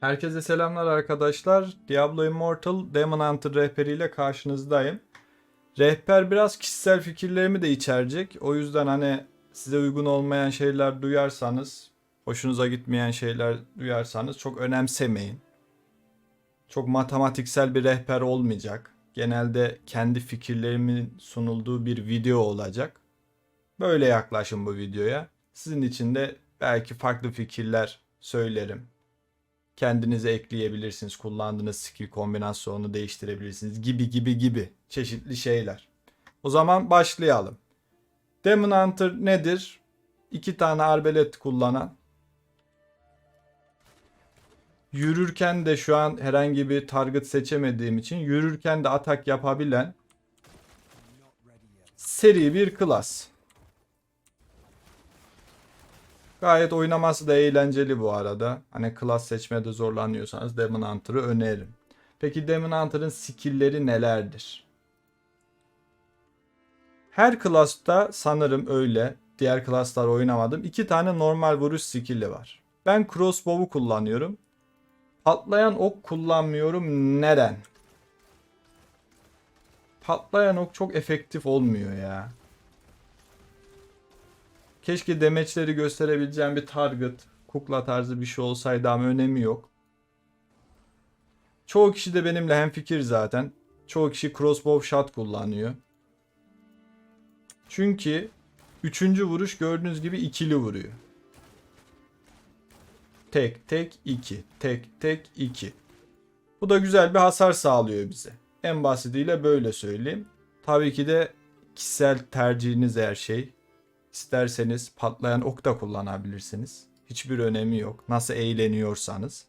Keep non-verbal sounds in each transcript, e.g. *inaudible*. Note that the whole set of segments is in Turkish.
Herkese selamlar arkadaşlar. Diablo Immortal Demon Hunter rehberiyle karşınızdayım. Rehber biraz kişisel fikirlerimi de içerecek. O yüzden hani size uygun olmayan şeyler duyarsanız, hoşunuza gitmeyen şeyler duyarsanız çok önemsemeyin. Çok matematiksel bir rehber olmayacak. Genelde kendi fikirlerimin sunulduğu bir video olacak. Böyle yaklaşın bu videoya. Sizin için de belki farklı fikirler söylerim kendinize ekleyebilirsiniz. Kullandığınız skill kombinasyonunu değiştirebilirsiniz gibi gibi gibi çeşitli şeyler. O zaman başlayalım. Demon Hunter nedir? İki tane arbelet kullanan. Yürürken de şu an herhangi bir target seçemediğim için yürürken de atak yapabilen seri bir klas. Gayet oynaması da eğlenceli bu arada. Hani klas seçmede zorlanıyorsanız Demon Hunter'ı öneririm. Peki Demon Hunter'ın skill'leri nelerdir? Her klasta sanırım öyle. Diğer klaslar oynamadım. İki tane normal vuruş skill'i var. Ben crossbow'u kullanıyorum. Patlayan ok kullanmıyorum. Neden? Patlayan ok çok efektif olmuyor ya. Keşke demeçleri gösterebileceğim bir target, kukla tarzı bir şey olsaydı ama önemi yok. Çoğu kişi de benimle hemfikir zaten. Çoğu kişi crossbow shot kullanıyor. Çünkü üçüncü vuruş gördüğünüz gibi ikili vuruyor. Tek tek iki, tek tek iki. Bu da güzel bir hasar sağlıyor bize. En basitiyle böyle söyleyeyim. Tabii ki de kişisel tercihiniz her şey. İsterseniz patlayan ok da kullanabilirsiniz. Hiçbir önemi yok. Nasıl eğleniyorsanız.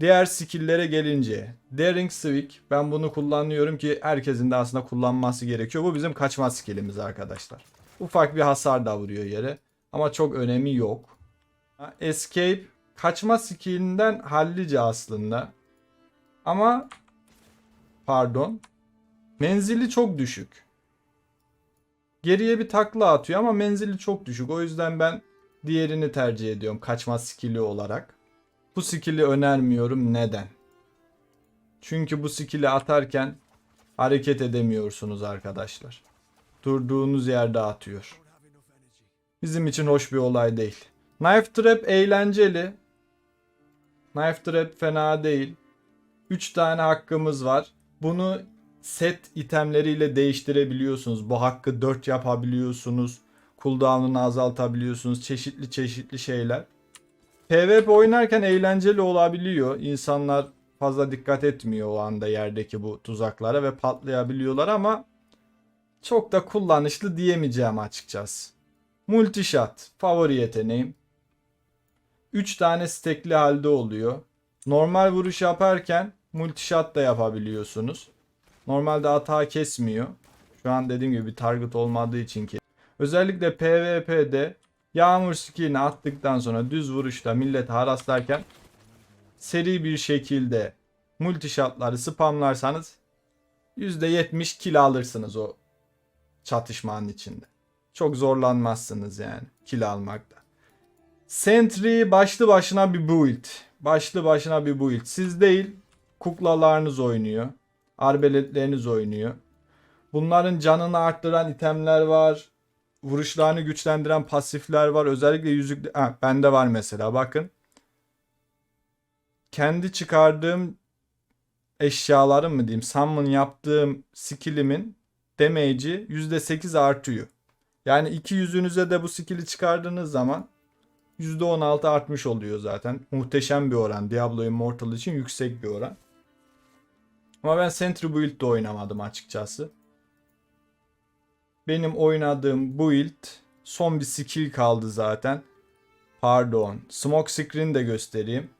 Diğer skill'lere gelince Daring Swig ben bunu kullanıyorum ki herkesin de aslında kullanması gerekiyor. Bu bizim kaçma skill'imiz arkadaşlar. Ufak bir hasar da vuruyor yere ama çok önemi yok. Escape kaçma skill'inden hallice aslında. Ama pardon menzili çok düşük. Geriye bir takla atıyor ama menzili çok düşük. O yüzden ben diğerini tercih ediyorum kaçma skill'i olarak. Bu skill'i önermiyorum. Neden? Çünkü bu skill'i atarken hareket edemiyorsunuz arkadaşlar. Durduğunuz yerde atıyor. Bizim için hoş bir olay değil. Knife Trap eğlenceli. Knife Trap fena değil. 3 tane hakkımız var. Bunu set itemleriyle değiştirebiliyorsunuz. Bu hakkı 4 yapabiliyorsunuz. Cooldown'unu azaltabiliyorsunuz. Çeşitli çeşitli şeyler. PvP oynarken eğlenceli olabiliyor. İnsanlar fazla dikkat etmiyor o anda yerdeki bu tuzaklara ve patlayabiliyorlar ama çok da kullanışlı diyemeyeceğim açıkçası. Multishot favori yeteneğim. 3 tane stekli halde oluyor. Normal vuruş yaparken multishot da yapabiliyorsunuz. Normalde hata kesmiyor. Şu an dediğim gibi bir target olmadığı için ki. Özellikle PvP'de yağmur skillini attıktan sonra düz vuruşta millet haraslarken seri bir şekilde multishotları spamlarsanız %70 kill alırsınız o çatışmanın içinde. Çok zorlanmazsınız yani kill almakta. Sentry başlı başına bir build. Başlı başına bir build. Siz değil kuklalarınız oynuyor. Arbeletleriniz oynuyor. Bunların canını arttıran itemler var. Vuruşlarını güçlendiren pasifler var. Özellikle yüzük... Ha, bende var mesela bakın. Kendi çıkardığım eşyalarım mı diyeyim summon yaptığım skillimin damage'i %8 artıyor. Yani iki yüzünüze de bu skill'i çıkardığınız zaman %16 artmış oluyor zaten. Muhteşem bir oran. Diablo Immortal için yüksek bir oran. Ama ben Sentry Build'de oynamadım açıkçası. Benim oynadığım build son bir skill kaldı zaten. Pardon. Smoke Screen de göstereyim.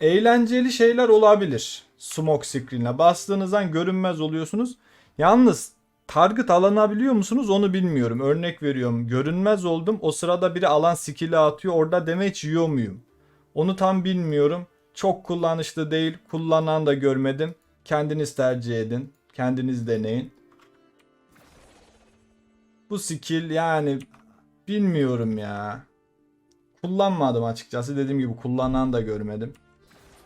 Eğlenceli şeyler olabilir. Smoke Screen'e bastığınızdan görünmez oluyorsunuz. Yalnız target alınabiliyor musunuz onu bilmiyorum. Örnek veriyorum. Görünmez oldum. O sırada biri alan skill'i atıyor. Orada damage yiyor muyum? Onu tam bilmiyorum. Çok kullanışlı değil. Kullanan da görmedim. Kendiniz tercih edin. Kendiniz deneyin. Bu skill yani bilmiyorum ya. Kullanmadım açıkçası. Dediğim gibi kullanan da görmedim.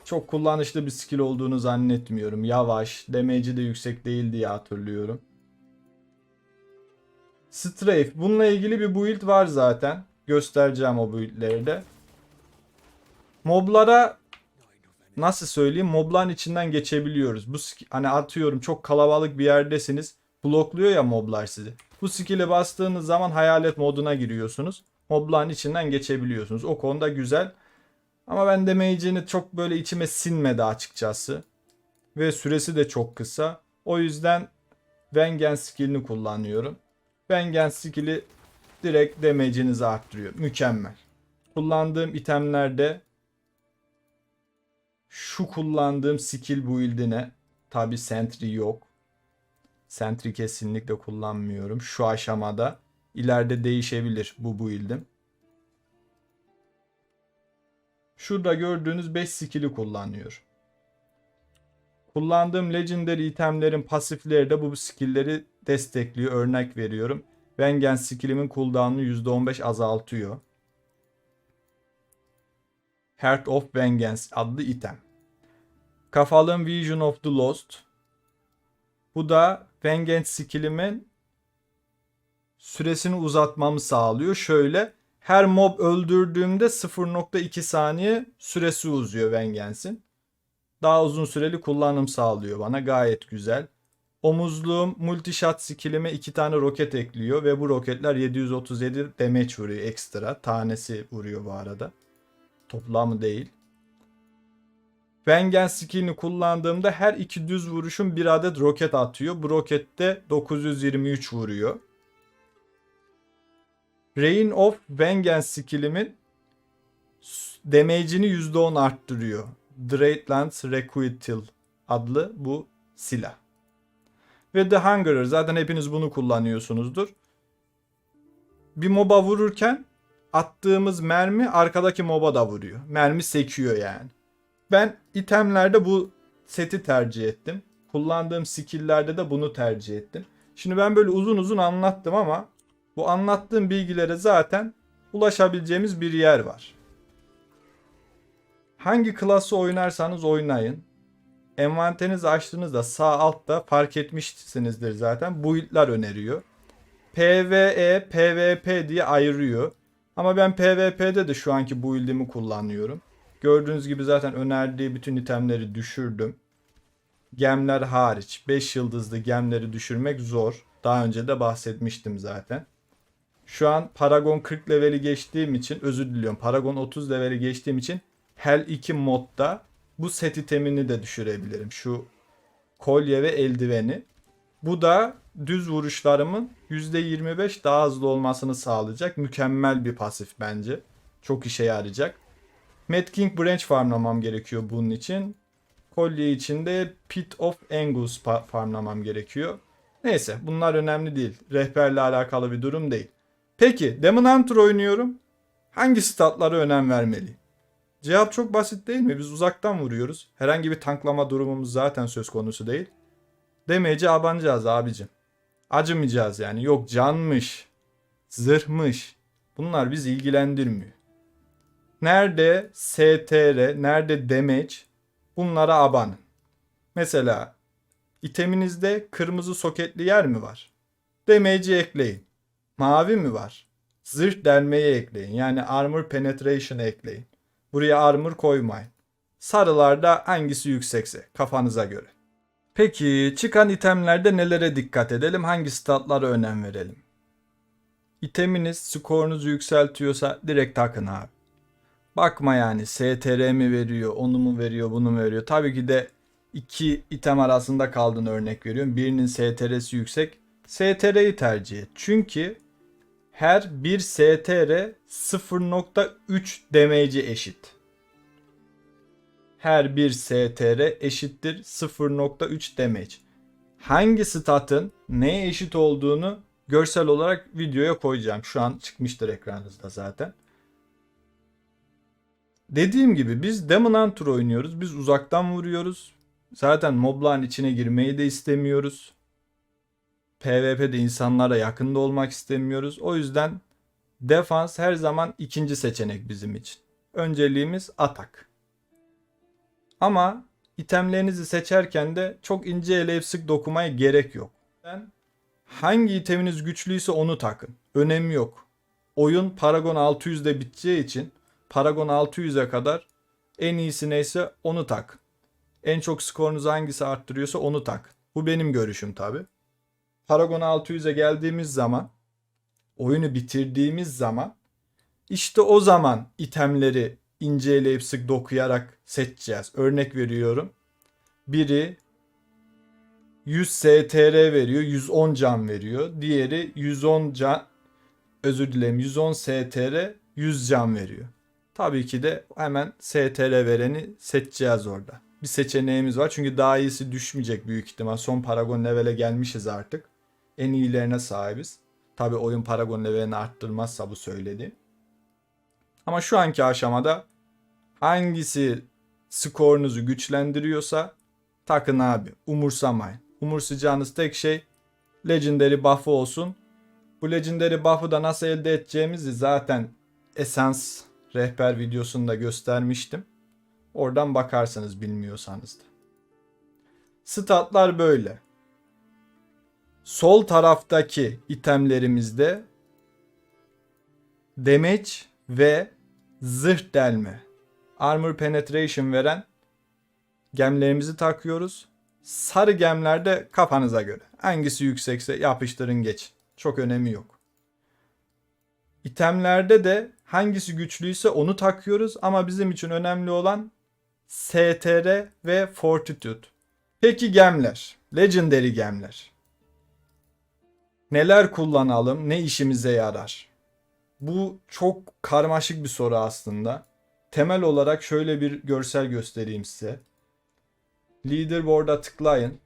çok kullanışlı bir skill olduğunu zannetmiyorum. Yavaş, damage'i de yüksek değil diye hatırlıyorum. Strafe. Bununla ilgili bir build var zaten. Göstereceğim o build'leri de. Moblara nasıl söyleyeyim mobların içinden geçebiliyoruz. Bu hani atıyorum çok kalabalık bir yerdesiniz. Blokluyor ya moblar sizi. Bu skill'e bastığınız zaman hayalet moduna giriyorsunuz. Mobların içinden geçebiliyorsunuz. O konuda güzel. Ama ben damage'ini çok böyle içime sinmedi açıkçası. Ve süresi de çok kısa. O yüzden Vengeance skill'ini kullanıyorum. Vengeance skill'i direkt damage'inizi arttırıyor. Mükemmel. Kullandığım itemlerde şu kullandığım skill build'ine tabi sentry yok. Sentry kesinlikle kullanmıyorum şu aşamada. İleride değişebilir bu build'im. Şurada gördüğünüz 5 skill'i kullanıyor. Kullandığım legendary itemlerin pasifleri de bu skill'leri destekliyor. Örnek veriyorum. Vengeance skill'imin cooldown'unu %15 azaltıyor. Heart of Vengeance adlı item. Kafalığım Vision of the Lost. Bu da Vengeance skillimin süresini uzatmamı sağlıyor. Şöyle her mob öldürdüğümde 0.2 saniye süresi uzuyor Vengeance'in. Daha uzun süreli kullanım sağlıyor bana gayet güzel. Omuzluğum multishot skillime 2 tane roket ekliyor ve bu roketler 737 damage vuruyor ekstra. Tanesi vuruyor bu arada. Toplamı değil. Vengeance skillini kullandığımda her iki düz vuruşun bir adet roket atıyor. Bu rokette 923 vuruyor. Rain of Vengeance skillimin damage'ini %10 arttırıyor. Dreadlands Requital adlı bu silah. Ve The Hungerer zaten hepiniz bunu kullanıyorsunuzdur. Bir moba vururken attığımız mermi arkadaki moba da vuruyor. Mermi sekiyor yani. Ben itemlerde bu seti tercih ettim. Kullandığım skill'lerde de bunu tercih ettim. Şimdi ben böyle uzun uzun anlattım ama bu anlattığım bilgilere zaten ulaşabileceğimiz bir yer var. Hangi klası oynarsanız oynayın. Envanterinizi açtığınızda sağ altta fark etmişsinizdir zaten. Build'ler öneriyor. PvE, PvP diye ayırıyor. Ama ben PvP'de de şu anki build'imi kullanıyorum. Gördüğünüz gibi zaten önerdiği bütün itemleri düşürdüm. Gemler hariç 5 yıldızlı gemleri düşürmek zor. Daha önce de bahsetmiştim zaten. Şu an Paragon 40 leveli geçtiğim için özür diliyorum. Paragon 30 leveli geçtiğim için Hell 2 modda bu set itemini de düşürebilirim. Şu kolye ve eldiveni. Bu da düz vuruşlarımın %25 daha hızlı olmasını sağlayacak. Mükemmel bir pasif bence. Çok işe yarayacak. Mad King Branch farmlamam gerekiyor bunun için. Kolye için de Pit of Angus farmlamam gerekiyor. Neyse bunlar önemli değil. Rehberle alakalı bir durum değil. Peki Demon Hunter oynuyorum. Hangi statlara önem vermeliyim? Cevap çok basit değil mi? Biz uzaktan vuruyoruz. Herhangi bir tanklama durumumuz zaten söz konusu değil. Demeyece abanacağız abicim. Acımayacağız yani. Yok canmış, zırhmış. Bunlar bizi ilgilendirmiyor. Nerede STR, nerede damage bunlara abanın. Mesela iteminizde kırmızı soketli yer mi var? Damage'i ekleyin. Mavi mi var? Zırh delmeyi ekleyin. Yani armor penetration ekleyin. Buraya armor koymayın. Sarılarda hangisi yüksekse kafanıza göre. Peki çıkan itemlerde nelere dikkat edelim? Hangi statlara önem verelim? İteminiz skorunuzu yükseltiyorsa direkt takın abi. Bakma yani STR mi veriyor, onu mu veriyor, bunu mu veriyor. Tabii ki de iki item arasında kaldığını örnek veriyorum. Birinin STR'si yüksek. STR'yi tercih et. Çünkü her bir STR 0.3 damage'i eşit. Her bir STR eşittir 0.3 damage. Hangi statın neye eşit olduğunu görsel olarak videoya koyacağım. Şu an çıkmıştır ekranınızda zaten. Dediğim gibi biz Demon Hunter oynuyoruz. Biz uzaktan vuruyoruz. Zaten mobların içine girmeyi de istemiyoruz. PvP'de insanlara yakında olmak istemiyoruz. O yüzden defans her zaman ikinci seçenek bizim için. Önceliğimiz atak. Ama itemlerinizi seçerken de çok ince eleyip sık dokumaya gerek yok. Hangi iteminiz güçlüyse onu takın. Önemi yok. Oyun Paragon 600'de biteceği için Paragon 600'e kadar en iyisi neyse onu tak. En çok skorunuzu hangisi arttırıyorsa onu tak. Bu benim görüşüm tabi. Paragon 600'e geldiğimiz zaman oyunu bitirdiğimiz zaman işte o zaman itemleri inceleyip sık dokuyarak seçeceğiz. Örnek veriyorum. Biri 100 STR veriyor, 110 can veriyor. Diğeri 110 can özür dilerim 110 STR 100 can veriyor. Tabii ki de hemen STR vereni seçeceğiz orada. Bir seçeneğimiz var çünkü daha iyisi düşmeyecek büyük ihtimal. Son Paragon level'e gelmişiz artık. En iyilerine sahibiz. Tabii oyun Paragon levelini arttırmazsa bu söylediğim. Ama şu anki aşamada hangisi skorunuzu güçlendiriyorsa takın abi. Umursamayın. Umursayacağınız tek şey Legendary buff'ı olsun. Bu Legendary buff'ı da nasıl elde edeceğimizi zaten Essence rehber videosunda göstermiştim. Oradan bakarsınız bilmiyorsanız da. Statlar böyle. Sol taraftaki itemlerimizde damage ve zırh delme, armor penetration veren gemlerimizi takıyoruz. Sarı gemlerde kafanıza göre. Hangisi yüksekse yapıştırın geç. Çok önemi yok. İtemlerde de hangisi güçlüyse onu takıyoruz ama bizim için önemli olan STR ve Fortitude. Peki gemler, Legendary gemler. Neler kullanalım, ne işimize yarar? Bu çok karmaşık bir soru aslında. Temel olarak şöyle bir görsel göstereyim size. Leaderboard'a tıklayın.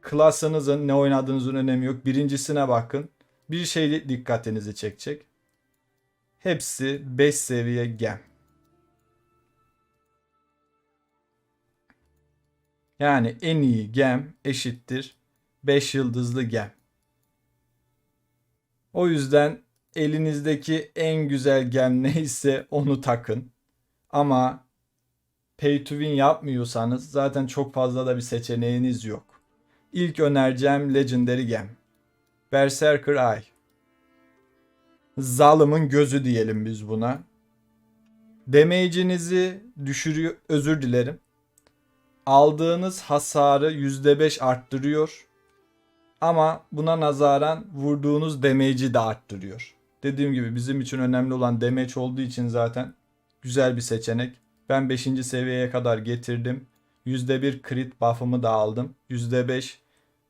Klasınızın ne oynadığınızın önemi yok. Birincisine bakın. Bir şey dikkatinizi çekecek. Hepsi 5 seviye gem. Yani en iyi gem eşittir 5 yıldızlı gem. O yüzden elinizdeki en güzel gem *laughs* neyse onu takın. Ama pay to win yapmıyorsanız zaten çok fazla da bir seçeneğiniz yok. İlk önereceğim Legendary Gem. Berserker Eye. Zalımın gözü diyelim biz buna. Damage'inizi düşürüyor, özür dilerim. Aldığınız hasarı %5 arttırıyor. Ama buna nazaran vurduğunuz damage'i de arttırıyor. Dediğim gibi bizim için önemli olan damage olduğu için zaten güzel bir seçenek. Ben 5. seviyeye kadar getirdim. %1 crit buff'ımı da aldım. %5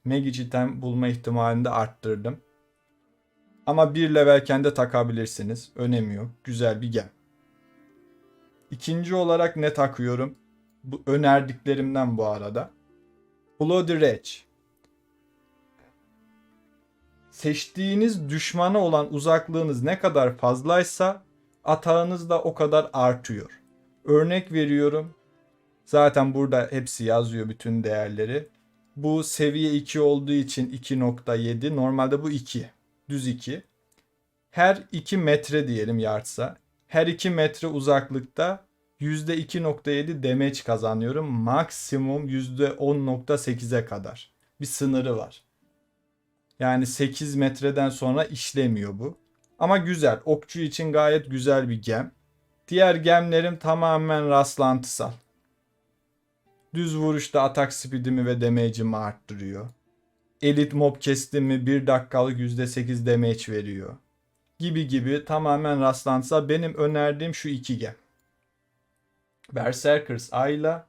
magic item bulma ihtimalini de arttırdım. Ama bir levelken de takabilirsiniz. Önemi yok. Güzel bir gem. İkinci olarak ne takıyorum? Bu önerdiklerimden bu arada. Bloody Rage. Seçtiğiniz düşmana olan uzaklığınız ne kadar fazlaysa atağınız da o kadar artıyor. Örnek veriyorum. Zaten burada hepsi yazıyor bütün değerleri. Bu seviye 2 olduğu için 2.7. Normalde bu 2. Düz 2. Her 2 metre diyelim yardsa. Her 2 metre uzaklıkta %2.7 damage kazanıyorum. Maksimum %10.8'e kadar. Bir sınırı var. Yani 8 metreden sonra işlemiyor bu. Ama güzel. Okçu için gayet güzel bir gem. Diğer gemlerim tamamen rastlantısal. Düz vuruşta atak speedimi ve damage'imi arttırıyor. Elit mob kestim 1 dakikalık %8 damage veriyor. Gibi gibi tamamen rastlantısal. Benim önerdiğim şu iki gem. Berserkers Ayla,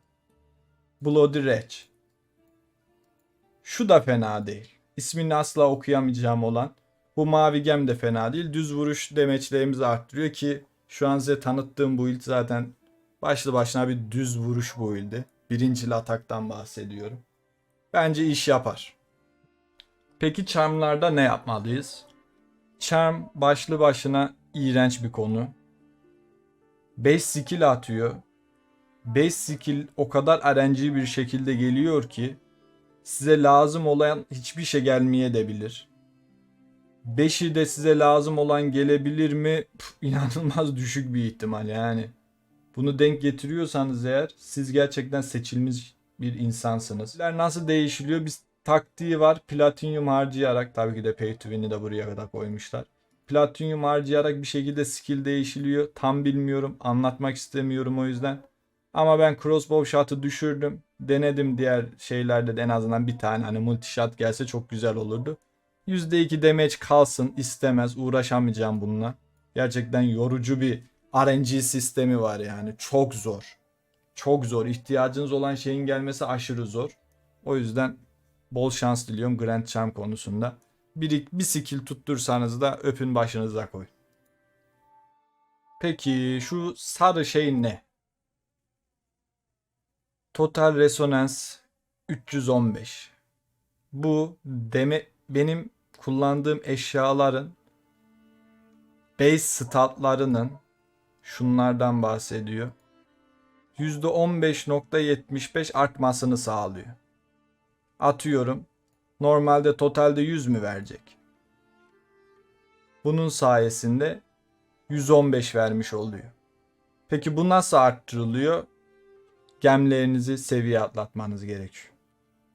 Bloody Rage. Şu da fena değil. İsmini asla okuyamayacağım olan. Bu mavi gem de fena değil. Düz vuruş demeçlerimizi arttırıyor ki şu an size tanıttığım build zaten başlı başına bir düz vuruş build'i. Birincil ataktan bahsediyorum. Bence iş yapar. Peki charmlarda ne yapmalıyız? Charm başlı başına iğrenç bir konu. 5 skill atıyor. 5 skill o kadar RNG bir şekilde geliyor ki size lazım olan hiçbir şey gelmeye de bilir. 5'i de size lazım olan gelebilir mi? Püf, inanılmaz düşük bir ihtimal yani. Bunu denk getiriyorsanız eğer siz gerçekten seçilmiş bir insansınız. Nasıl değişiliyor? Biz taktiği var. Platinyum harcayarak tabii ki de pay to win'i de buraya kadar koymuşlar. Platinyum harcayarak bir şekilde skill değişiliyor. Tam bilmiyorum. Anlatmak istemiyorum o yüzden. Ama ben crossbow shot'ı düşürdüm. Denedim diğer şeylerde de en azından bir tane hani multi shot gelse çok güzel olurdu. %2 damage kalsın istemez. Uğraşamayacağım bununla. Gerçekten yorucu bir RNG sistemi var yani. Çok zor. Çok zor. İhtiyacınız olan şeyin gelmesi aşırı zor. O yüzden bol şans diliyorum Grand Champ konusunda. Bir, bir skill tuttursanız da öpün başınıza koy. Peki şu sarı şey ne? Total Resonance 315. Bu deme benim kullandığım eşyaların base statlarının şunlardan bahsediyor. %15.75 artmasını sağlıyor. Atıyorum. Normalde totalde 100 mü verecek? Bunun sayesinde 115 vermiş oluyor. Peki bu nasıl arttırılıyor? Gemlerinizi seviye atlatmanız gerekiyor.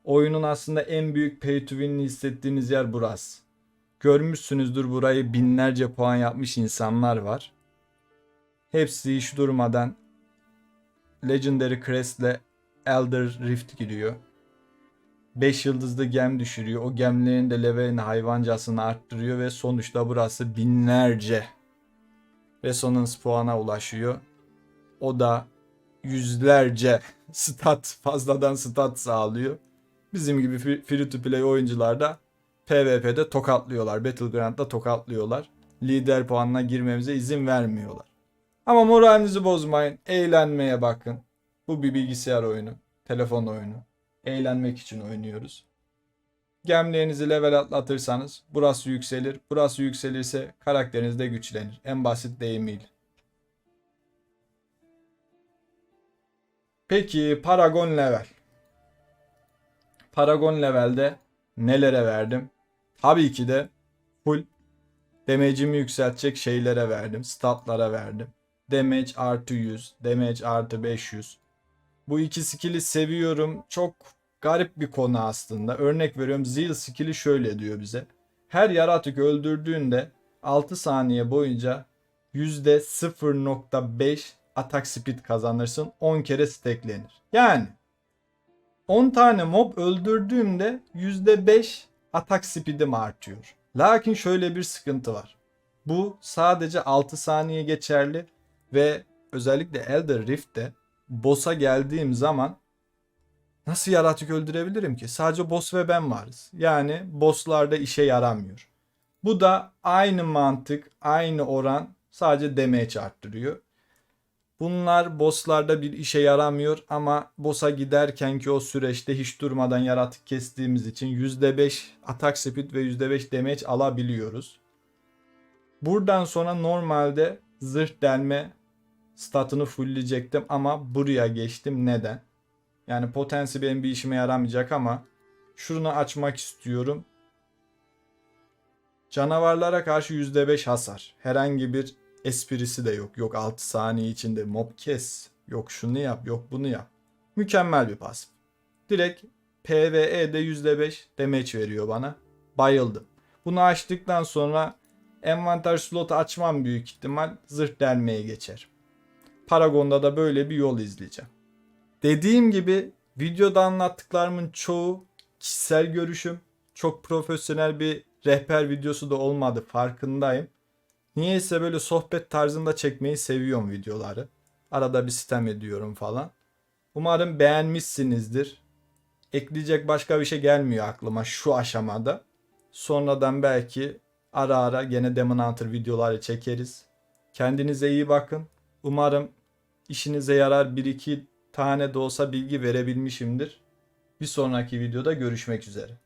Oyunun aslında en büyük pay to win'ini hissettiğiniz yer burası. Görmüşsünüzdür burayı binlerce puan yapmış insanlar var. Hepsi hiç durmadan Legendary Crest'le Elder Rift giriyor. 5 yıldızlı gem düşürüyor. O gemlerin de levelini hayvancasını arttırıyor ve sonuçta burası binlerce Resonance puana ulaşıyor. O da yüzlerce *laughs* stat fazladan stat sağlıyor. Bizim gibi free to play oyuncular da PvP'de tokatlıyorlar. Battleground'da tokatlıyorlar. Lider puanına girmemize izin vermiyorlar. Ama moralinizi bozmayın. Eğlenmeye bakın. Bu bir bilgisayar oyunu. Telefon oyunu. Eğlenmek için oynuyoruz. Gemlerinizi level atlatırsanız burası yükselir. Burası yükselirse karakteriniz de güçlenir. En basit deyimiyle. Peki Paragon level. Paragon levelde nelere verdim? Tabii ki de full damage'imi yükseltecek şeylere verdim. Statlara verdim. Damage artı 100, damage artı 500. Bu iki skill'i seviyorum. Çok garip bir konu aslında. Örnek veriyorum Zeal skill'i şöyle diyor bize. Her yaratık öldürdüğünde 6 saniye boyunca %0.5 atak speed kazanırsın. 10 kere stacklenir. Yani 10 tane mob öldürdüğümde %5 atak speed'im artıyor. Lakin şöyle bir sıkıntı var. Bu sadece 6 saniye geçerli ve özellikle Elder Rift'te boss'a geldiğim zaman nasıl yaratık öldürebilirim ki? Sadece boss ve ben varız. Yani boss'larda işe yaramıyor. Bu da aynı mantık, aynı oran sadece damage arttırıyor. Bunlar boss'larda bir işe yaramıyor ama boss'a giderken ki o süreçte hiç durmadan yaratık kestiğimiz için %5 atak speed ve %5 damage alabiliyoruz. Buradan sonra normalde zırh delme statını fullleyecektim ama buraya geçtim. Neden? Yani potensi benim bir işime yaramayacak ama şunu açmak istiyorum. Canavarlara karşı %5 hasar. Herhangi bir esprisi de yok. Yok 6 saniye içinde mob kes. Yok şunu yap, yok bunu yap. Mükemmel bir pasif. Direkt PvE'de %5 damage veriyor bana. Bayıldım. Bunu açtıktan sonra envanter slotu açmam büyük ihtimal zırh delmeye geçer. Paragon'da da böyle bir yol izleyeceğim. Dediğim gibi videoda anlattıklarımın çoğu kişisel görüşüm. Çok profesyonel bir rehber videosu da olmadı farkındayım. Niyeyse böyle sohbet tarzında çekmeyi seviyorum videoları. Arada bir sitem ediyorum falan. Umarım beğenmişsinizdir. Ekleyecek başka bir şey gelmiyor aklıma şu aşamada. Sonradan belki ara ara gene Demon Hunter videoları çekeriz. Kendinize iyi bakın. Umarım işinize yarar bir iki tane de olsa bilgi verebilmişimdir. Bir sonraki videoda görüşmek üzere.